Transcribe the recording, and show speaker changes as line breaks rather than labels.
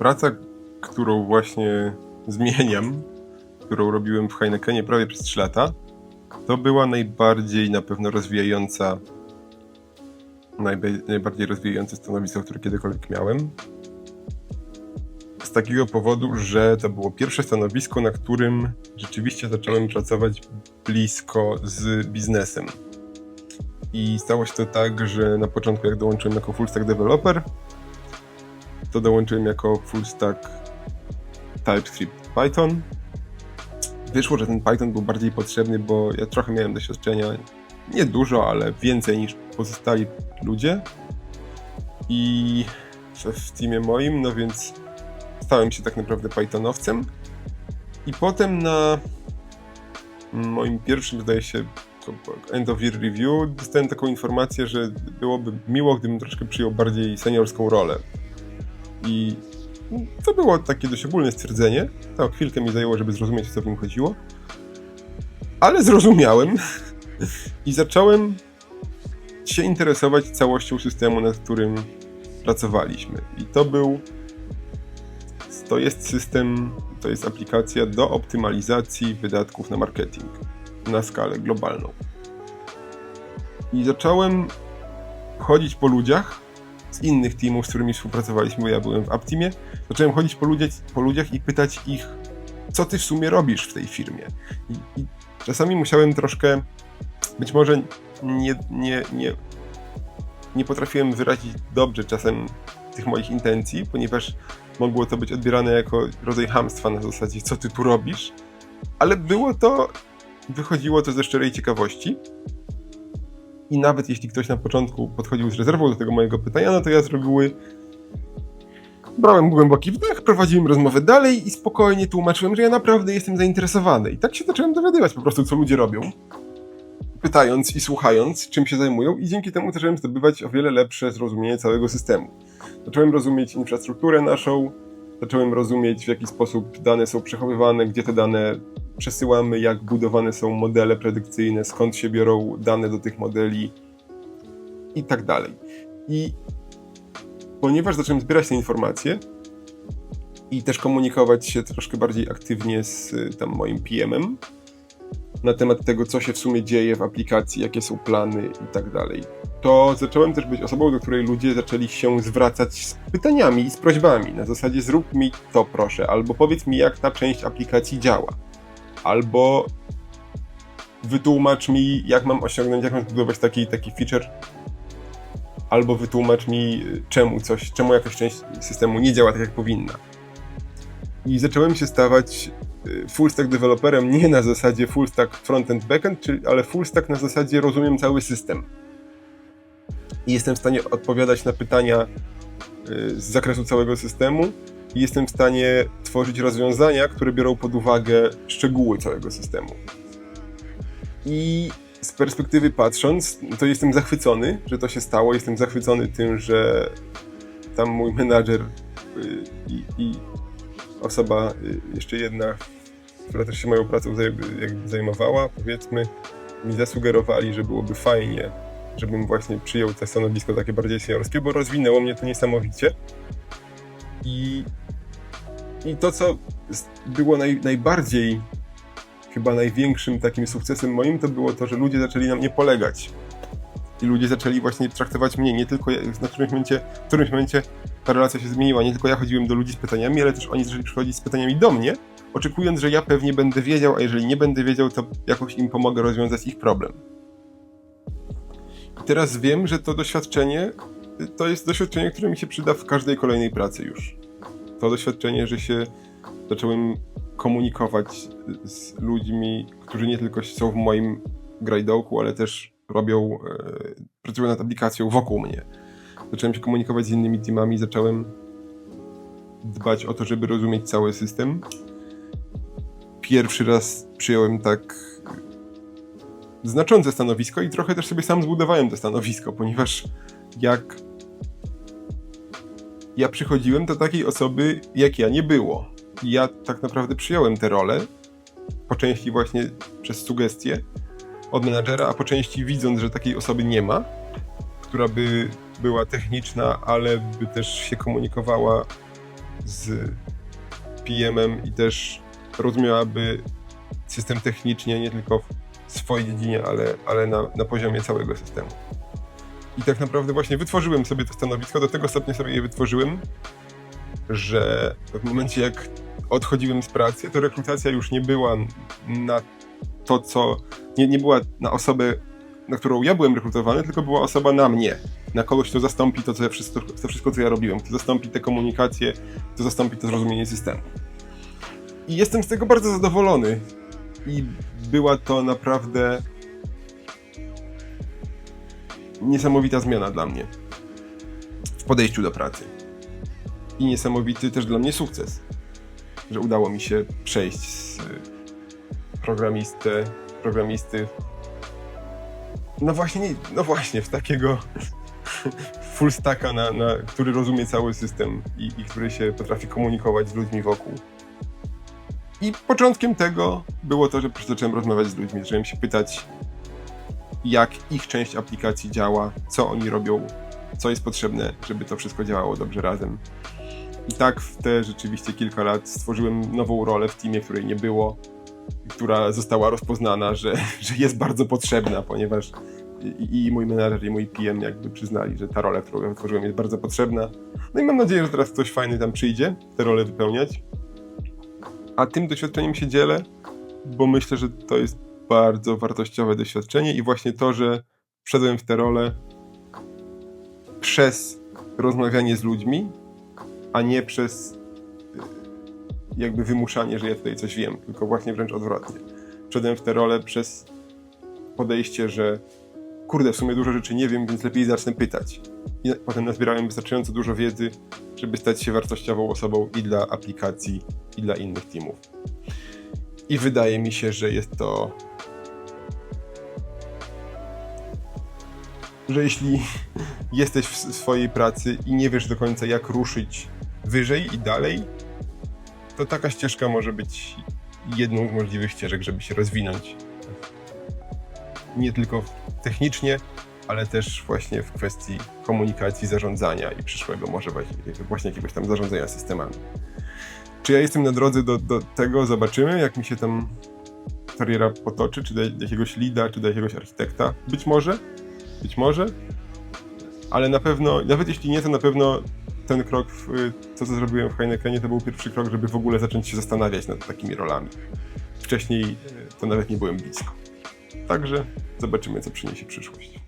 praca, którą właśnie zmieniam, którą robiłem w Heinekenie prawie przez 3 lata, to była najbardziej na pewno rozwijająca najba- najbardziej rozwijające stanowisko, które kiedykolwiek miałem. Z takiego powodu, że to było pierwsze stanowisko, na którym rzeczywiście zacząłem pracować blisko z biznesem. I stało się to tak, że na początku jak dołączyłem jako full stack developer, to dołączyłem jako full stack TypeScript Python. Wyszło, że ten Python był bardziej potrzebny, bo ja trochę miałem doświadczenia, nie dużo, ale więcej niż pozostali ludzie. I w, teamie moim, no więc stałem się tak naprawdę Pythonowcem. I potem na moim pierwszym, zdaje się, end of year review, dostałem taką informację, że byłoby miło, gdybym troszkę przyjął bardziej seniorską rolę. I to było takie dość ogólne stwierdzenie. To chwilkę mi zajęło, żeby zrozumieć, o co w nim chodziło. Ale zrozumiałem i zacząłem się interesować całością systemu, nad którym pracowaliśmy. I to był. To jest system, to jest aplikacja do optymalizacji wydatków na marketing na skalę globalną. I zacząłem chodzić po ludziach z innych teamów, z którymi współpracowaliśmy, ja byłem w Aptimie. Zacząłem chodzić po ludziach, po ludziach i pytać ich, co ty w sumie robisz w tej firmie. I, i czasami musiałem troszkę, być może nie, nie, nie, nie potrafiłem wyrazić dobrze czasem tych moich intencji, ponieważ mogło to być odbierane jako rodzaj hamstwa na zasadzie, co ty tu robisz, ale było to, wychodziło to ze szczerej ciekawości. I nawet jeśli ktoś na początku podchodził z rezerwą do tego mojego pytania, no to ja z reguły brałem głęboki wdech, prowadziłem rozmowę dalej i spokojnie tłumaczyłem, że ja naprawdę jestem zainteresowany. I tak się zacząłem dowiadywać po prostu, co ludzie robią pytając i słuchając, czym się zajmują, i dzięki temu zacząłem zdobywać o wiele lepsze zrozumienie całego systemu. Zacząłem rozumieć infrastrukturę naszą, zacząłem rozumieć, w jaki sposób dane są przechowywane, gdzie te dane przesyłamy, jak budowane są modele predykcyjne, skąd się biorą dane do tych modeli i tak dalej. I ponieważ zacząłem zbierać te informacje i też komunikować się troszkę bardziej aktywnie z tam moim PM-em, na temat tego, co się w sumie dzieje w aplikacji, jakie są plany i tak dalej. To zacząłem też być osobą, do której ludzie zaczęli się zwracać z pytaniami i z prośbami. Na zasadzie zrób mi to proszę, albo powiedz mi, jak ta część aplikacji działa. Albo wytłumacz mi, jak mam osiągnąć, jak mam zbudować taki taki feature. Albo wytłumacz mi, czemu coś, czemu jakaś część systemu nie działa tak, jak powinna. I zacząłem się stawać full stack deweloperem nie na zasadzie full stack frontend backend, czyli, ale full stack na zasadzie rozumiem cały system. I jestem w stanie odpowiadać na pytania z zakresu całego systemu i jestem w stanie tworzyć rozwiązania, które biorą pod uwagę szczegóły całego systemu. I z perspektywy patrząc, to jestem zachwycony, że to się stało. Jestem zachwycony tym, że tam mój menadżer i, i osoba, jeszcze jedna, która też się moją pracą zajmowała, powiedzmy, mi zasugerowali, że byłoby fajnie, żebym właśnie przyjął to stanowisko takie bardziej seniorskie, bo rozwinęło mnie to niesamowicie. I, i to, co było naj, najbardziej, chyba największym takim sukcesem moim, to było to, że ludzie zaczęli na mnie polegać. I ludzie zaczęli właśnie traktować mnie nie tylko, na którymś momencie, w którymś momencie ta relacja się zmieniła. Nie tylko ja chodziłem do ludzi z pytaniami, ale też oni zaczęli przychodzić z pytaniami do mnie, oczekując, że ja pewnie będę wiedział, a jeżeli nie będę wiedział, to jakoś im pomogę rozwiązać ich problem. I teraz wiem, że to doświadczenie to jest doświadczenie, które mi się przyda w każdej kolejnej pracy już. To doświadczenie, że się zacząłem komunikować z ludźmi, którzy nie tylko są w moim grajdołku, ale też robią, e, pracują nad aplikacją wokół mnie. Zacząłem się komunikować z innymi teamami, zacząłem dbać o to, żeby rozumieć cały system. Pierwszy raz przyjąłem tak znaczące stanowisko i trochę też sobie sam zbudowałem to stanowisko, ponieważ jak ja przychodziłem do takiej osoby, jak ja nie było. Ja tak naprawdę przyjąłem tę rolę, po części właśnie przez sugestie od menadżera, a po części widząc, że takiej osoby nie ma, która by była techniczna, ale by też się komunikowała z PM-em i też rozumiałaby system technicznie, nie tylko w swojej dziedzinie, ale, ale na, na poziomie całego systemu. I tak naprawdę właśnie wytworzyłem sobie to stanowisko, do tego stopnia sobie je wytworzyłem, że w momencie jak odchodziłem z pracy, to rekrutacja już nie była na to, co. Nie, nie była na osobę, na którą ja byłem rekrutowany, tylko była osoba na mnie. Na kogoś, kto zastąpi to, co ja wszystko, to wszystko, co ja robiłem, kto zastąpi tę komunikację, kto zastąpi to zrozumienie systemu. I jestem z tego bardzo zadowolony. I była to naprawdę niesamowita zmiana dla mnie w podejściu do pracy. I niesamowity też dla mnie sukces, że udało mi się przejść z programisty, programisty no właśnie, nie- no właśnie, w takiego full stacka, na, na, który rozumie cały system i, i który się potrafi komunikować z ludźmi wokół. I początkiem tego było to, że zacząłem rozmawiać z ludźmi, zacząłem się pytać, jak ich część aplikacji działa, co oni robią, co jest potrzebne, żeby to wszystko działało dobrze razem. I tak w te rzeczywiście kilka lat stworzyłem nową rolę w teamie, której nie było, która została rozpoznana, że, że jest bardzo potrzebna, ponieważ i, i mój menadżer, i mój PM jakby przyznali, że ta rola, którą ja jest bardzo potrzebna. No i mam nadzieję, że teraz ktoś fajny tam przyjdzie tę rolę wypełniać. A tym doświadczeniem się dzielę, bo myślę, że to jest bardzo wartościowe doświadczenie i właśnie to, że wszedłem w tę rolę przez rozmawianie z ludźmi, a nie przez y, jakby wymuszanie, że ja tutaj coś wiem, tylko właśnie wręcz odwrotnie. Wszedłem w tę rolę przez podejście, że kurde, w sumie dużo rzeczy nie wiem, więc lepiej zacznę pytać. I potem nazbierałem wystarczająco dużo wiedzy, żeby stać się wartościową osobą i dla aplikacji, i dla innych teamów. I wydaje mi się, że jest to. Że jeśli jesteś w swojej pracy i nie wiesz do końca, jak ruszyć wyżej i dalej, to taka ścieżka może być jedną z możliwych ścieżek, żeby się rozwinąć. Nie tylko technicznie, ale też właśnie w kwestii komunikacji, zarządzania i przyszłego może właśnie jakiegoś tam zarządzania systemami. Czy ja jestem na drodze do, do tego? Zobaczymy, jak mi się tam kariera potoczy, czy do jakiegoś lida, czy do jakiegoś architekta. Być może, być może, ale na pewno, nawet jeśli nie, to na pewno ten krok, w, to co zrobiłem w Heinekenie, to był pierwszy krok, żeby w ogóle zacząć się zastanawiać nad takimi rolami. Wcześniej to nawet nie byłem blisko. Także zobaczymy, co przyniesie przyszłość.